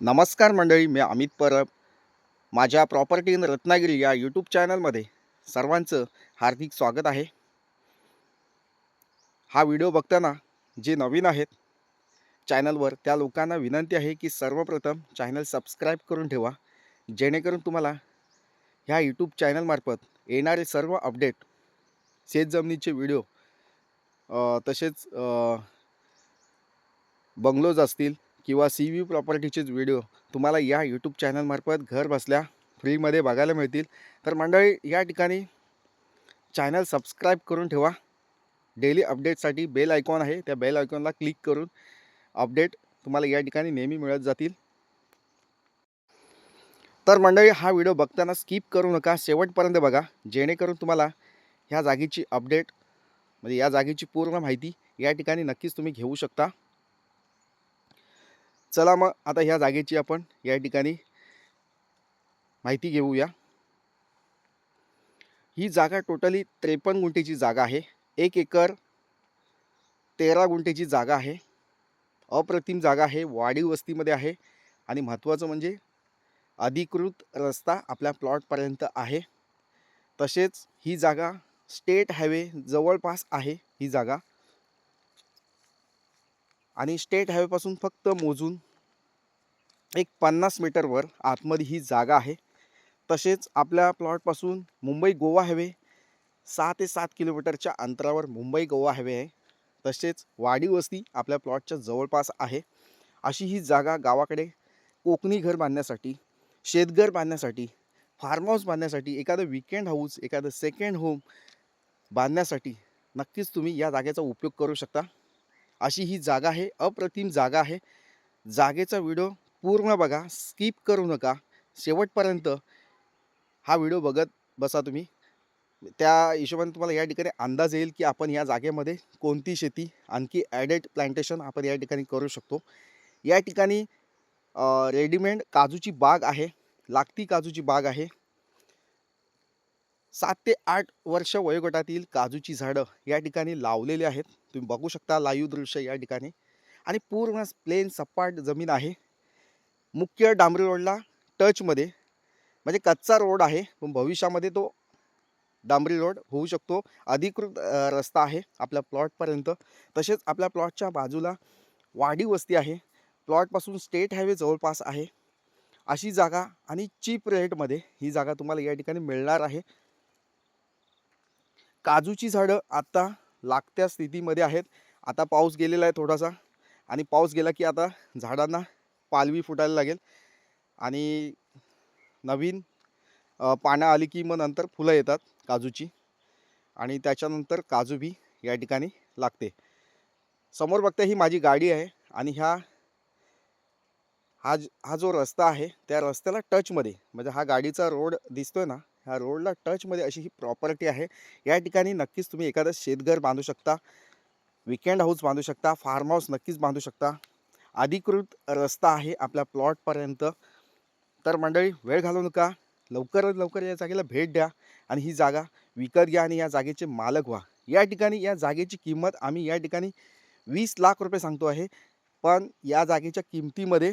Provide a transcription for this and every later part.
नमस्कार मंडळी मी अमित परब. माझ्या प्रॉपर्टी इन रत्नागिरी या यूट्यूब चॅनलमध्ये सर्वांचं हार्दिक स्वागत आहे. हा व्हिडिओ बघताना जे नवीन आहेत चॅनलवर त्या लोकांना विनंती आहे की सर्वप्रथम चॅनल सबस्क्राईब करून ठेवा जेणेकरून तुम्हाला ह्या यूट्यूब चॅनलमार्फत येणारे सर्व अपडेट शेतजमिनीचे व्हिडिओ तसेच बंगलोज असतील किंवा सी व्ही प्रॉपर्टीचेच व्हिडिओ तुम्हाला या यूट्यूब चॅनलमार्फत घर बसल्या फ्रीमध्ये बघायला मिळतील. तर मंडळी या ठिकाणी चॅनल सबस्क्राईब करून ठेवा. डेली अपडेटसाठी बेल आयकॉन आहे त्या बेल आयकॉनला क्लिक करून अपडेट तुम्हाला या ठिकाणी नेहमी मिळत जातील. तर मंडळी हा व्हिडिओ बघताना स्किप करू नका शेवटपर्यंत बघा. जेणेकरून तुम्हाला ह्या जागेची अपडेट म्हणजे या जागेची पूर्ण माहिती या ठिकाणी नक्कीच तुम्ही घेऊ शकता. चला मग आता ह्या जागेची आपण या ठिकाणी माहिती घेऊया. ही जागा टोटली त्रेपन्न गुंठेची जागा आहे. एक एकर तेरा गुंठेची जागा आहे. अप्रतिम जागा आहे वाढीव वस्तीमध्ये आहे. आणि महत्त्वाचं म्हणजे अधिकृत रस्ता आपल्या प्लॉटपर्यंत आहे. तसेच ही जागा स्टेट हायवे जवळपास आहे ही जागा. आणि स्टेट हायवेपासून फक्त मोजून एक पन्नास मीटरवर आतमध्ये ही जागा आहे. तसेच आपल्या प्लॉटपासून मुंबई गोवा हायवे सहा ते सात किलोमीटरच्या अंतरावर मुंबई गोवा हायवे आहे. तसेच वाडी वस्ती आपल्या प्लॉटच्या जवळपास आहे. अशी ही जागा गावाकडे कोकणी घर बांधण्यासाठी शेतघर बांधण्यासाठी फार्म हाऊस बांधण्यासाठी एखादं विकेंड हाऊस एखादं सेकंड होम बांधण्यासाठी नक्कीच तुम्ही या जागेचा उपयोग करू शकता. अशी ही जागा आहे अप्रतिम जागा आहे. जागेचा व्हिडिओ पूर्ण बघा स्किप करू नका. शेवटपर्यंत हा व्हिडिओ बघत बसा तुम्ही. त्या हिशोबाने तुम्हाला या ठिकाणी अंदाज येईल की आपण या जागेमध्ये कोणती शेती आणखी ॲडेड प्लांटेशन आपण या ठिकाणी करू शकतो. या ठिकाणी रेडीमेड काजूची बाग आहे लागती काजूची बाग आहे. सात ते आठ वर्ष वयोगटातील काजूची झाडं या ठिकाणी लावलेली आहेत. तुम्ही बघू शकता लाईव्ह दृश्य या ठिकाणी. आणि पूर्ण प्लेन सपाट जमीन आहे. मुख्य डांबरी रोडला टचमध्ये म्हणजे कच्चा रोड आहे पण भविष्यामध्ये तो डांबरी रोड होऊ शकतो. अधिकृत रस्ता आहे आपल्या प्लॉटपर्यंत तसेच आपल्या प्लॉटच्या बाजूला वाडी वस्ती आहे. प्लॉटपासून स्टेट हायवे जवळपास आहे. अशी जागा आणि चीप रेटमध्ये ही जागा तुम्हाला या ठिकाणी मिळणार आहे. काजूची झाडं आत्ता लागत्या स्थितीमध्ये आहेत. आता पाऊस गेलेला आहे थोडासा आणि पाऊस गेला की आता झाडांना पालवी फुटायला लागेल. आणि नवीन पानं आली की मग नंतर फुलं येतात काजूची. आणि त्याच्यानंतर काजू बी या ठिकाणी लागते. समोर बघता ही माझी गाडी आहे आणि ह्या हा हा जो रस्ता आहे त्या रस्त्याला टचमध्ये म्हणजे हा गाडीचा रोड दिसतोय ना ह्या रोडला टचमध्ये अशी ही प्रॉपर्टी आहे. या ठिकाणी नक्कीच तुम्ही एखादं शेतघर बांधू शकता. विकेंड हाऊस बांधू शकता. फार्म हाऊस नक्कीच बांधू शकता. अधिकृत रस्ता आहे आपल्या प्लॉटपर्यंत तर मंडळी वेळ घालवू नका. लवकरात लवकर या जागेला भेट द्या आणि ही जागा विकत घ्या आणि या जागेचे मालक व्हा. या ठिकाणी या जागेची किंमत आम्ही या ठिकाणी वीस लाख रुपये सांगतो आहे. पण या जागेच्या किमतीमध्ये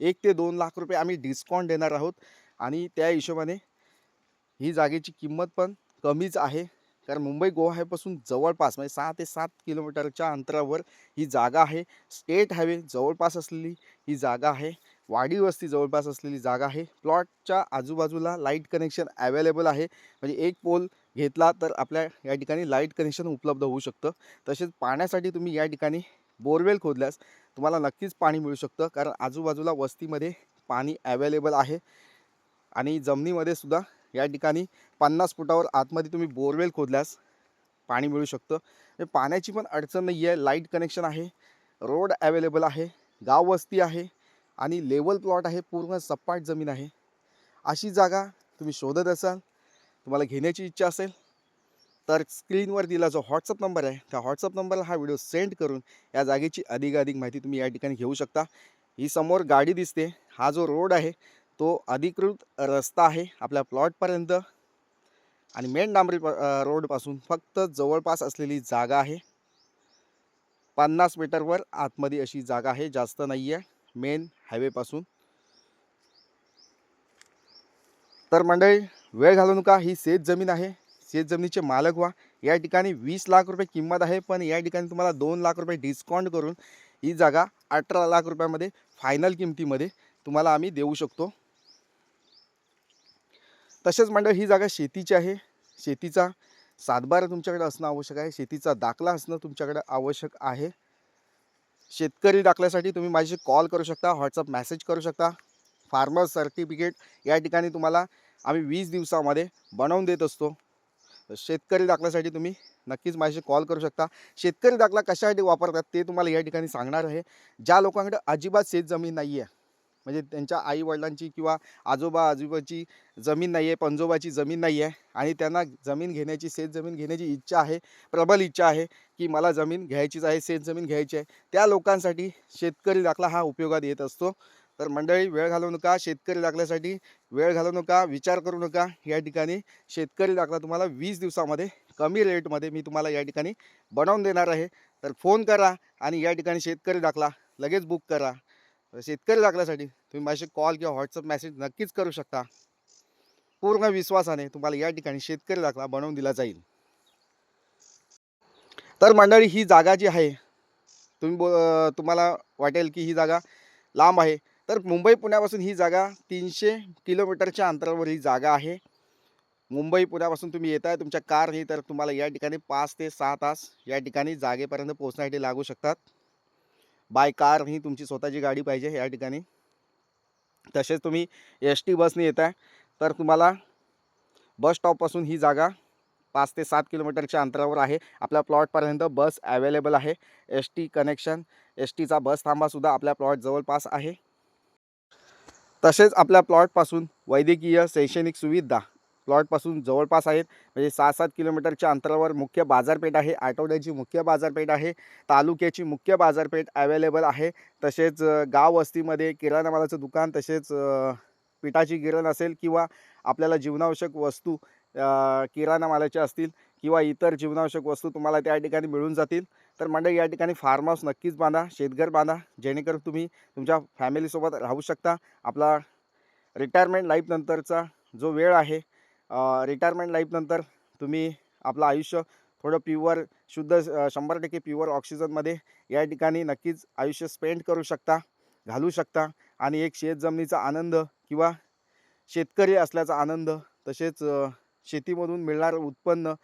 एक ते दोन लाख रुपये आम्ही डिस्काउंट देणार आहोत आणि त्या हिशोबाने ही जागेची किंमत पण कमीच आहे. कारण मुंबई गोवा हायपासून जवळपास म्हणजे सहा ते सात किलोमीटरच्या अंतरावर ही जागा आहे. स्टेट हायवे जवळपास असलेली ही जागा आहे. वाडी वस्ती जवळपास असलेली जागा आहे. प्लॉटच्या आजूबाजूला लाइट कनेक्शन अवेलेबल आहे. म्हणजे एक पोल घेतला तर आपल्या या ठिकाणी लाइट कनेक्शन उपलब्ध होऊ शकतं. तसेच पाण्यासाठी तुम्ही या ठिकाणी बोरवेल खोदल्यास तुम्हाला नक्कीच पाणी मिळू शकतं. कारण आजूबाजूला वस्तीमध्ये पाणी अवेलेबल आहे. आणि जमिनीमध्ये सुद्धा या ठिकाणी पन्नास फुटावर आतमध्ये तुम्ही बोरवेल खोदल्यास पाणी मिळू शकतं. पाण्याची पण अडचण नाही आहे लाइट कनेक्शन आहे. रोड अवेलेबल आहे. गाव वस्ती आहे. आणि लेवल प्लॉट आहे. पूर्ण सपाट जमीन आहे. अशी जागा तुम्ही शोधत असाल तुम्हाला घेण्याची इच्छा असेल तर स्क्रीनवर दिला जो व्हॉट्सअप नंबर आहे त्या व्हॉट्सअप नंबरला हा व्हिडिओ सेंड करून या जागेची अधिकाधिक माहिती तुम्ही या ठिकाणी घेऊ शकता. ही समोर गाडी दिसते. हा जो रोड आहे तो अधिकृत रस्ता आहे आपल्या प्लॉटपर्यंत आणि मेन डांबरी रोडपासून फक्त जवळपास असलेली जागा आहे. पन्नास मीटरवर आतमध्ये अशी जागा आहे जास्त नाही आहे मेन हायवेपासून तर मंडळी वेळ घालू नका ही शेत जमीन आहे. शेत जमिनीचे मालक व्हा. या ठिकाणी वीस लाख रुपये किंमत आहे पण या ठिकाणी तुम्हाला दोन लाख रुपये डिस्काउंट करून ही जागा अठरा लाख रुपयामध्ये फायनल किमतीमध्ये तुम्हाला आम्ही देऊ शकतो. तसेच मंडळ ही जागा शेतीची आहे. शेतीचा सातबारा तुमच्याकडे असणं आवश्यक आहे. शेतीचा दाखला असणं तुमच्याकडे आवश्यक आहे. शेतकरी दाखल्यासाठी तुम्ही माझ्याशी कॉल करू शकता व्हॉट्सअप मेसेज करू शकता. फार्मर सर्टिफिकेट या ठिकाणी तुम्हाला आम्ही वीस दिवसामध्ये बनवून देत असतो. शेतकरी दाखल्यासाठी तुम्ही नक्कीच माझ्याशी कॉल करू शकता. शेतकरी दाखला कशासाठी वापरतात ते तुम्हाला या ठिकाणी सांगणार आहे. ज्या लोकांकडे अजिबात शेतजमीन नाही आहे म्हणजे त्यांच्या आईवडिलांची किंवा आजोबा आजोबाची जमीन नाही आहे पंजोबाची जमीन नाही आहे आणि त्यांना जमीन घेण्याची शेत जमीन घेण्याची इच्छा आहे प्रबल इच्छा आहे की मला जमीन घ्यायचीच आहे शेत जमीन घ्यायची आहे. त्या लोकांसाठी शेतकरी दाखला हा उपयोगात येत असतो. तर मंडळी वेळ घालवू नका. शेतकरी दाखल्यासाठी वेळ घालवू नका. विचार करू नका. या ठिकाणी शेतकरी दाखला तुम्हाला वीस दिवसामध्ये कमी रेटमध्ये मी तुम्हाला या ठिकाणी बनवून देणार आहे. तर फोन करा आणि या ठिकाणी शेतकरी दाखला लगेच बुक करा. शेतकरी दाखल्यासाठी तुम्ही माझे कॉल किंवा व्हॉट्सअप मेसेज नक्कीच करू शकता. पूर्ण विश्वासाने तुम्हाला या ठिकाणी शेतकरी दाखला बनवून दिला जाईल. तर मंडळी ही जागा जी आहे तुम्ही बो तुम्हाला वाटेल की ही जागा लांब आहे. तर मुंबई पुण्यापासून ही जागा तीनशे किलोमीटरच्या अंतरावर ही जागा आहे. मुंबई पुण्यापासून तुम्ही येताय तुमच्या कारनी तर तुम्हाला या ठिकाणी पाच ते सहा तास या ठिकाणी जागेपर्यंत पोहोचण्यासाठी लागू शकतात. बाय कार ही तुमची स्वतःची गाडी पाहिजे या ठिकाणी. तसेच तुम्ही एस टी बसने येत आहे तर तुम्हाला बस स्टॉपपासून ही जागा पाच ते सात किलोमीटरच्या अंतरावर आहे. आपल्या प्लॉटपर्यंत बस ॲवेलेबल आहे. एस टी कनेक्शन एस टीचा बस थांबासुद्धा आपल्या प्लॉट जवळपास आहे. तसेच आपल्या प्लॉटपासून वैद्यकीय शैक्षणिक सुविधा प्लॉटपासून जवळपास आहेत. म्हणजे सहा सात किलोमीटरच्या अंतरावर मुख्य बाजारपेठ आहे. आठवड्याची मुख्य बाजारपेठ आहे. तालुक्याची मुख्य बाजारपेठ अवेलेबल आहे. तसेच गाव वस्तीमध्ये किराणा मालाचं दुकान तसेच पिठाची गिरण असेल किंवा आपल्याला जीवनावश्यक वस्तू किराणा मालाच्या असतील किंवा इतर जीवनावश्यक वस्तू तुम्हाला त्या ठिकाणी मिळून जातील. तर मंडळी या ठिकाणी फार्म हाऊस नक्कीच बांधा शेतघर बांधा. जेणेकरून तुम्ही तुमच्या फॅमिलीसोबत राहू शकता. आपला रिटायरमेंट लाईफनंतरचा जो वेळ आहे रिटायरमेंट लाईफनंतर तुम्ही आपलं आयुष्य थोडं प्युअर शुद्ध शंभर टक्के प्युअर ऑक्सिजनमध्ये या ठिकाणी नक्कीच आयुष्य स्पेंड करू शकता घालू शकता. आणि एक शेत जमिनीचा आनंद किंवा शेतकरी असल्याचा आनंद तसेच शेतीमधून मिळणारं उत्पन्न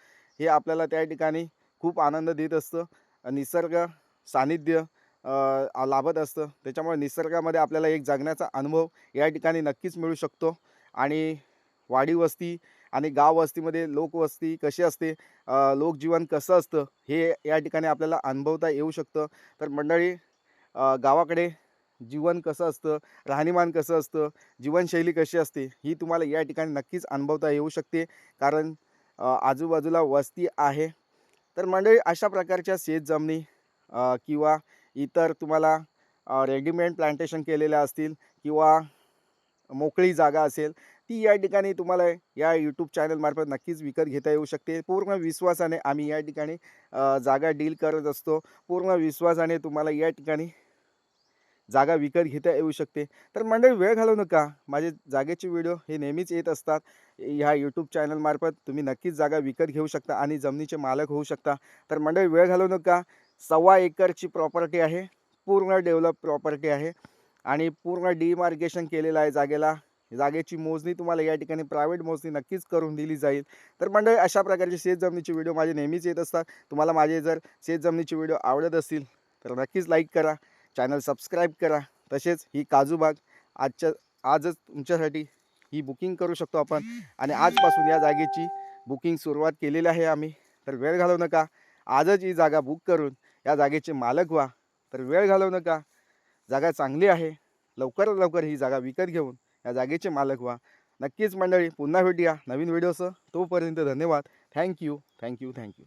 हे आपल्याला त्या ठिकाणी खूप आनंद देत असतं. निसर्ग सानिध्य लाभत असतं. त्याच्यामुळे निसर्गामध्ये आपल्याला एक जगण्याचा अनुभव या ठिकाणी नक्कीच मिळू शकतो. आणि वाडी वस्ती आणि गाव वस्तीमध्ये लोकवस्ती कशी असते? लोकजीवन कसं असतं? हे या ठिकाणी आपल्याला अनुभवता येऊ शकतं. तर मंडळी गावाकडे जीवन कसं असतं? राहणीमान कसं असतं? जीवनशैली कशी असते? ही तुम्हाला या ठिकाणी नक्कीच अनुभवता येऊ शकते. कारण आजूबाजूला वस्ती आहे. तर मंडळी अशा प्रकारच्या शेतजमिनी किंवा इतर तुम्हाला रेडीमेड प्लांटेशन केलेल्या असतील किंवा मोकळी जागा असेल ती या ठिकाणी तुम्हाला या यूट्यूब चॅनलमार्फत नक्कीच विकत घेता येऊ शकते. पूर्ण विश्वासाने आम्ही या ठिकाणी जागा डील करत असतो. पूर्ण विश्वासाने तुम्हाला या ठिकाणी जागा विकत घेता येऊ शकते. तर मंडळी वेळ घालवू नका. माझे जागेचे व्हिडिओ हे नेहमीच येत असतात. ह्या यूट्यूब चॅनलमार्फत तुम्ही नक्कीच जागा विकत घेऊ शकता आणि जमिनीचे मालक होऊ शकता. तर मंडळी वेळ घालवू नका. सव्वा एकरची प्रॉपर्टी आहे. पूर्ण डेव्हलप प्रॉपर्टी आहे. आणि पूर्ण डिमार्केशन केलेलं आहे जागेला. जागेची मोजणी तुम्हाला या ठिकाणी प्रायव्हेट मोजणी नक्कीच करून दिली जाईल. तर मंडळी अशा प्रकारचे शेत जमिनीचे व्हिडिओ माझे नेहमीच येत असतात. तुम्हाला माझे जर शेत जमिनीचे व्हिडिओ आवडत असतील तर नक्कीच लाईक करा. चॅनल सबस्क्राईब करा. तसेच ही काजूबाग आजच्या आजच तुमच्यासाठी ही बुकिंग करू शकतो आपण. आणि आजपासून या जागेची बुकिंग सुरुवात केलेली आहे आम्ही. तर वेळ घालवू नका. आजच ही जागा बुक करून या जागेचे मालक व्हा. तर वेळ घालवू नका. जागा चांगली आहे. लवकरात लवकर ही जागा विकत घेऊन या जागेचे मालक व्हा. नक्कीच मंडळी पुन्हा भेटूया नवीन व्हिडिओचं तोपर्यंत धन्यवाद. Thank you thank you thank you